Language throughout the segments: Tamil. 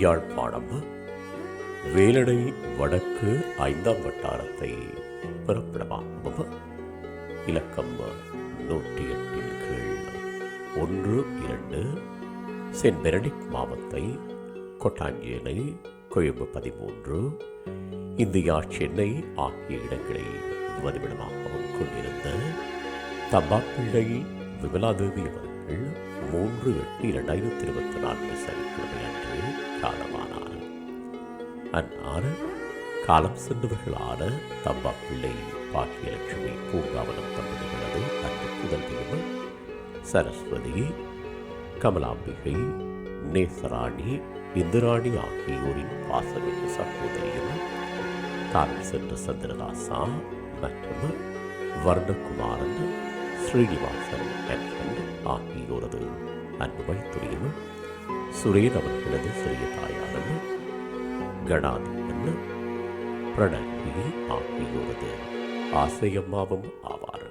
யாழ்ப்பாணம் வேலடை வடக்கு ஐந்தாம் வட்டாரத்தை பிறப்பிடமாகவும் இலக்கம் நூற்றி எட்டின் கீழ் ஒன்று இரண்டு சென்ட் பெனடிக் மாவத்தை கொட்டாஞ்சேலை கொழும்பு பதிமூன்று இந்தியா சென்னை ஆகிய இடங்களை வதிவிடமாகவும் கொண்டிருந்த தம்பாப்பிள்ளை விமலாதேவி அவர்கள் மூன்று எட்டு இரண்டாயிரத்தி இருபத்தி நான்கு சரி அன்னார் காலம் சென்றவர்களான தம்பாப்பிள்ளை பாக்கியலட்சுமி பூங்காவனம் தம்பதிகளது அன்பு புதல்வியும் சரஸ்வதி கமலாம்பிகை நேசராணி இந்திராணி ஆகியோரின் பாசமிகு சகோதரியும் காலம் சென்ற சந்திரதாசா மற்றும் வர்ணகுமாரன் ஸ்ரீனிவாசன் என்கண்ட் ஆகியோரது அன்பு மைத்துரியும் சுரேன் அவர்களது சிறிய தாயாரும் கணாதிபன் பிரணவி ஆகியோரது ஆசையம்மாவும் ஆவார்.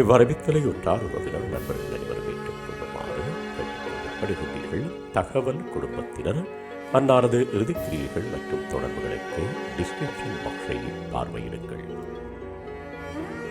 இவ்வரவித்தலை ஒன்றார் உறவினர் நண்பர்கள் அனைவரும் ஏற்றுக்கொள்ளுமாறு கேட்டுக்கொள்ளப்படுகின்றீர்கள். தகவல் குடும்பத்தினர் அன்னாரது இறுதிக்கிரியைகள் மற்றும் தொடர்புகளுக்கு டிஸ்கிரிப்ஷன் பாக்ஸை பார்வையிடுங்கள்.